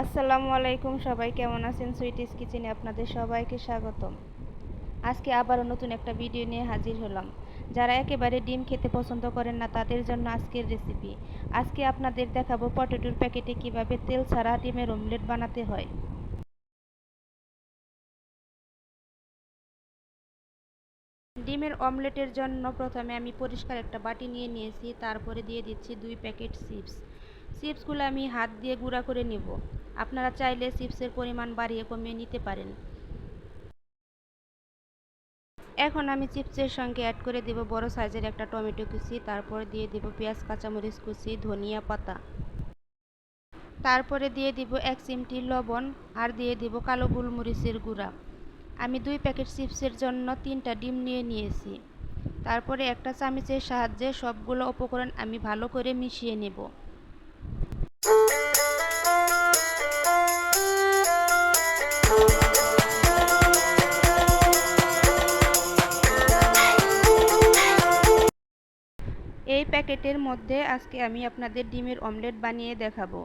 আসসালামু আলাইকুম সবাই, কেমন আছেন? সুইটিস কিচেনে আপনাদের সবাইকে স্বাগতম। আজকে আবারও নতুন একটা ভিডিও নিয়ে হাজির হলাম। যারা একেবারে ডিম খেতে পছন্দ করেন না, তাদের জন্য আজকের রেসিপি আজকে আপনাদের দেখাবো পটেটোর প্যাকেটে কীভাবে তেল ছাড়া ডিমের অমলেট বানাতে হয়। ডিমের অমলেটের জন্য প্রথমে আমি পরিষ্কার একটা বাটি নিয়ে নিয়েছি, তারপরে দিয়ে দিচ্ছি দুই প্যাকেট চিপস চিপসগুলো আমি হাত দিয়ে গুঁড়া করে নেব। আপনারা চাইলে চিপসের পরিমাণ বাড়িয়ে কমিয়ে নিতে পারেন। এখন আমি চিপসের সঙ্গে অ্যাড করে দেব বড় সাইজের একটা টমেটো কুচি, তারপর দিয়ে দেব পেঁয়াজ, কাঁচামরিচ কুচি, ধনিয়া পাতা। তারপরে দিয়ে দিব এক চিমটি লবণ আর দিয়ে দিব কালো গোলমরিচের গুঁড়া। আমি দুই প্যাকেট চিপসের জন্য তিনটা ডিম নিয়ে নিয়েছি। তারপরে একটা চামচের সাহায্যে সবগুলো উপকরণ আমি ভালো করে মিশিয়ে নেব। এই প্যাকেটের মধ্যে আজকে আমি আপনাদের ডিমের অমলেট বানিয়ে দেখাবো।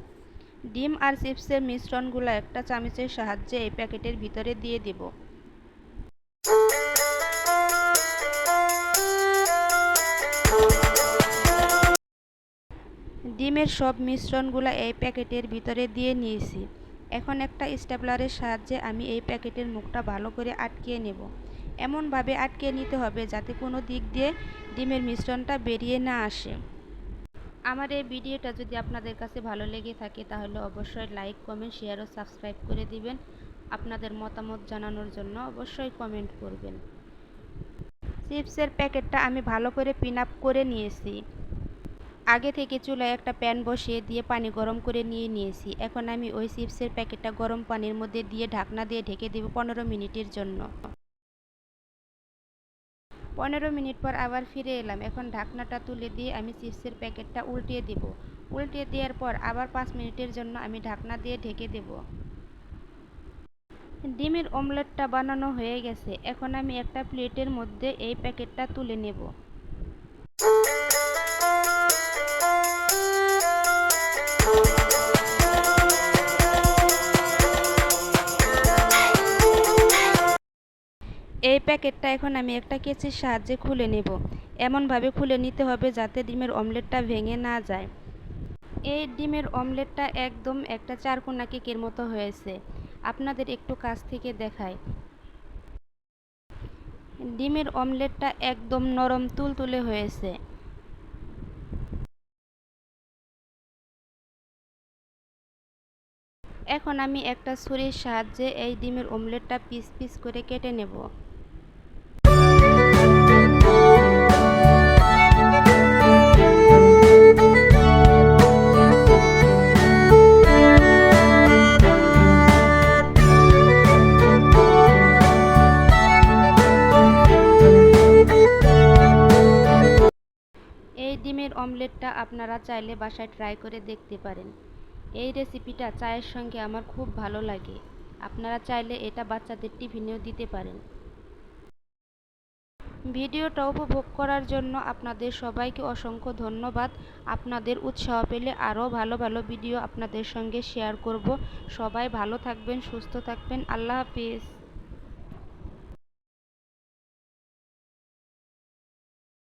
ডিম আর চিপসের মিশ্রণগুলো একটা চামচের সাহায্যে এই প্যাকেটের ভিতরে দিয়ে দেব। ডিমের সব মিশ্রণগুলো এই প্যাকেটের ভিতরে দিয়ে নিয়েছি। এখন একটা স্টেপলারের সাহায্যে আমি এই প্যাকেটের মুখটা ভালো করে আটকিয়ে নেব। এমনভাবে আটকে নিতে হবে যাতে কোনো দিক দিয়ে ডিমের মিশ্রণটা বেরিয়ে না আসে। আমার এই ভিডিওটা যদি আপনাদের কাছে ভালো লেগে থাকে তাহলে অবশ্যই লাইক, কমেন্ট, শেয়ার ও সাবস্ক্রাইব করে দিবেন। আপনাদের মতামত জানানোর জন্য অবশ্যই কমেন্ট করবেন। চিপসের প্যাকেটটা আমি ভালো করে পিন আপ করে নিয়েছি। আগে থেকে চুলায় একটা প্যান বসিয়ে দিয়ে পানি গরম করে নিয়ে নিয়েছি। এখন আমি ওই চিপসের প্যাকেটটা গরম পানির মধ্যে দিয়ে ঢাকনা দিয়ে ঢেকে দেব পনেরো মিনিটের জন্য। পনেরো মিনিট পর আবার ফিরে এলাম। এখন ঢাকনাটা তুলে দিয়ে আমি চিপসের প্যাকেটটা উল্টিয়ে দেব। উল্টিয়ে দেওয়ার পর আবার পাঁচ মিনিটের জন্য আমি ঢাকনা দিয়ে ঢেকে দেব। ডিমের অমলেটটা বানানো হয়ে গেছে। এখন আমি একটা প্লেটের মধ্যে এই প্যাকেটটা তুলে নেব। এই প্যাকেটটা এখন আমি একটা কেচির সাহায্যে খুলে নেব। এমনভাবে খুলে নিতে হবে যাতে ডিমের অমলেটটা ভেঙে না যায়। এই ডিমের অমলেটটা একদম একটা চারকোনা কেকের মতো হয়েছে। আপনাদের একটু কাছ থেকে দেখায় ডিমের অমলেটটা একদম নরম তুলতুলে হয়েছে। এখন আমি একটা ছুরির সাহায্যে এই ডিমের অমলেটটা পিস পিস করে কেটে নেব। ডিমের অমলেটটা আপনারা চাইলে বাসায় ট্রাই করে দেখতে পারেন। এই রেসিপিটা চায়ের সঙ্গে আমার খুব ভালো লাগে। আপনারা চাইলে এটা বাচ্চাদের টিফিনেও দিতে পারেন। ভিডিওটা উপভোগ করার জন্য আপনাদের সবাইকে অসংখ্য ধন্যবাদ। আপনাদের উৎসাহ পেলে আরও ভালো ভালো ভিডিও আপনাদের সঙ্গে শেয়ার করব। সবাই ভালো থাকবেন, সুস্থ থাকবেন। আল্লাহ হাফিজ।